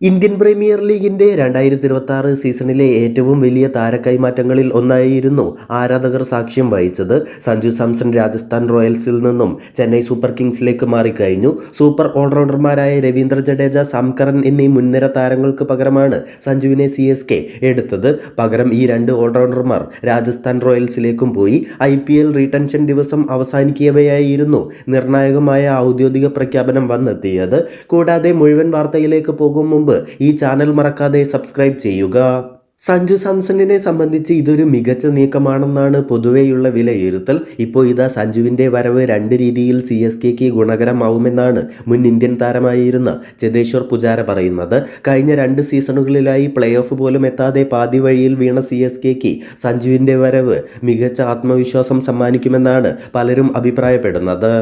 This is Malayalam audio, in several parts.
ഇന്ത്യൻ പ്രീമിയർ ലീഗിന്റെ രണ്ടായിരത്തി ഇരുപത്തി ആറ് സീസണിലെ ഏറ്റവും വലിയ താരക്കൈമാറ്റങ്ങളിൽ ഒന്നായിരുന്നു ആരാധകർ സാക്ഷ്യം വഹിച്ചത്. സഞ്ജു സാംസൺ രാജസ്ഥാൻ റോയൽസിൽ നിന്നും ചെന്നൈ സൂപ്പർ കിങ്സിലേക്ക് മാറിക്കഴിഞ്ഞു. സൂപ്പർ ഓൾറൗണ്ടർമാരായ രവീന്ദ്ര ജഡേജ സാംകറൻ എന്നീ മുൻനിര താരങ്ങൾക്ക് പകരമാണ് സഞ്ജുവിനെ സി എസ് കെ എടുത്തത്. പകരം ഈ രണ്ട് ഓൾറൗണ്ടർമാർ രാജസ്ഥാൻ റോയൽസിലേക്കും പോയി. ഐ പി എൽ റീടെൻഷൻ ദിവസം അവസാനിക്കവെയായിരുന്നു നിർണായകമായ ഔദ്യോഗിക പ്രഖ്യാപനം വന്നെത്തിയത്. കൂടാതെ മുഴുവൻ വാർത്തയിലേക്ക് പോകും മുമ്പ് ഈ ചാനൽ മറക്കാതെ സബ്സ്ക്രൈബ് ചെയ്യുക. സഞ്ജു സാംസണിനെ സംബന്ധിച്ച് ഇതൊരു മികച്ച നീക്കമാണെന്നാണ് പൊതുവെയുള്ള വിലയിരുത്തൽ. ഇപ്പോൾ ഇതാ സഞ്ജുവിന്റെ വരവ് രണ്ട് രീതിയിൽ സി എസ് കെക്ക് ഗുണകരമാവുമെന്നാണ് മുൻ ഇന്ത്യൻ താരമായിരുന്ന ചെതേശ്വർ പുജാര പറയുന്നത്. കഴിഞ്ഞ രണ്ട് സീസണുകളിലായി പ്ലേ ഓഫ് പോലും എത്താതെ പാതി വഴിയിൽ വീണ സി എസ് കെക്ക് സഞ്ജുവിന്റെ വരവ് മികച്ച ആത്മവിശ്വാസം സമ്മാനിക്കുമെന്നാണ് പലരും അഭിപ്രായപ്പെടുന്നത്.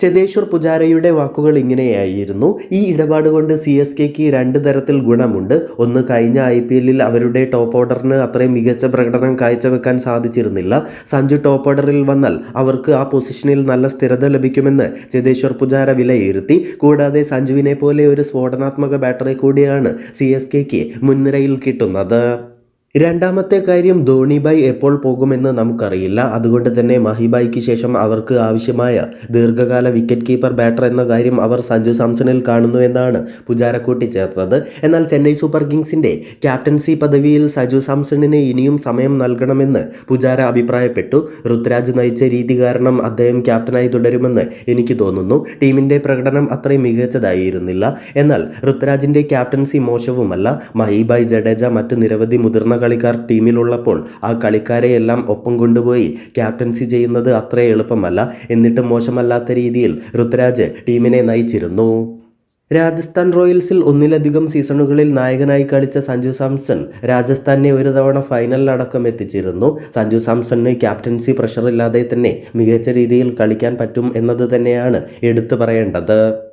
ചെതേശ്വർ പുജാരയുടെ വാക്കുകൾ ഇങ്ങനെയായിരുന്നു. ഈ ഇടപാട് കൊണ്ട് സി എസ് കെക്ക് രണ്ട് തരത്തിൽ ഗുണമുണ്ട്. ഒന്ന് കഴിഞ്ഞ ഐ പി എല്ലിൽ അവരുടെ ടോപ്പ് ഓർഡറിന് അത്രയും മികച്ച പ്രകടനം കാഴ്ചവെക്കാൻ സാധിച്ചിരുന്നില്ല. സഞ്ജു ടോപ്പ് ഓർഡറിൽ വന്നാൽ അവർക്ക് ആ പൊസിഷനിൽ നല്ല സ്ഥിരത ലഭിക്കുമെന്ന് ചെതേശ്വർ പുജാര വിലയിരുത്തി. കൂടാതെ സഞ്ജുവിനെ പോലെ ഒരു സ്ഫോടനാത്മക ബാറ്ററി കൂടിയാണ് സി എസ് കെക്ക് മുൻനിരയിൽ കിട്ടുന്നത്. രണ്ടാമത്തെ കാര്യം ധോണിബായ് എപ്പോൾ പോകുമെന്ന് നമുക്കറിയില്ല. അതുകൊണ്ട് തന്നെ മഹിബായ്ക്ക് ശേഷം അവർക്ക് ആവശ്യമായ ദീർഘകാല വിക്കറ്റ് കീപ്പർ ബാറ്റർ എന്ന കാര്യം അവർ സഞ്ജു സാംസണിൽ കാണുന്നു എന്നാണ് പുജാര കൂട്ടിച്ചേർത്തത് എന്നാൽ ചെന്നൈ സൂപ്പർ കിങ്സിന്റെ ക്യാപ്റ്റൻസി പദവിയിൽ സജു സാംസണിന് ഇനിയും സമയം നൽകണമെന്ന് പുജാര അഭിപ്രായപ്പെട്ടു. ഋത്രാജ് നയിച്ച രീതി കാരണം അദ്ദേഹം ക്യാപ്റ്റനായി തുടരുമെന്ന് എനിക്ക് തോന്നുന്നു. ടീമിന്റെ പ്രകടനം അത്രയും മികച്ചതായിരുന്നില്ല. എന്നാൽ ഋത്രാജിന്റെ ക്യാപ്റ്റൻസി മോശവുമല്ല. മഹിബായ് ജഡേജ മറ്റ് നിരവധി മുതിർന്ന കളിക്കാർ ടീമിലുള്ളപ്പോൾ ആ കളിക്കാരെയെല്ലാം ഒപ്പം കൊണ്ടുപോയി ക്യാപ്റ്റൻസി ചെയ്യുന്നത് അത്ര എളുപ്പമല്ല. എന്നിട്ടും മോശമല്ലാത്ത രീതിയിൽ ഋതുരാജ് ടീമിനെ നയിച്ചിരുന്നു. രാജസ്ഥാൻ റോയൽസിൽ ഒന്നിലധികം സീസണുകളിൽ നായകനായി കളിച്ച സഞ്ജു സാംസൺ രാജസ്ഥാനെ ഒരു തവണ ഫൈനലിലടക്കം എത്തിച്ചിരുന്നു. സഞ്ജു സാംസണിന് ക്യാപ്റ്റൻസി പ്രഷറില്ലാതെ തന്നെ മികച്ച രീതിയിൽ കളിക്കാൻ പറ്റും എന്നത് തന്നെയാണ് എടുത്തു പറയേണ്ടത്.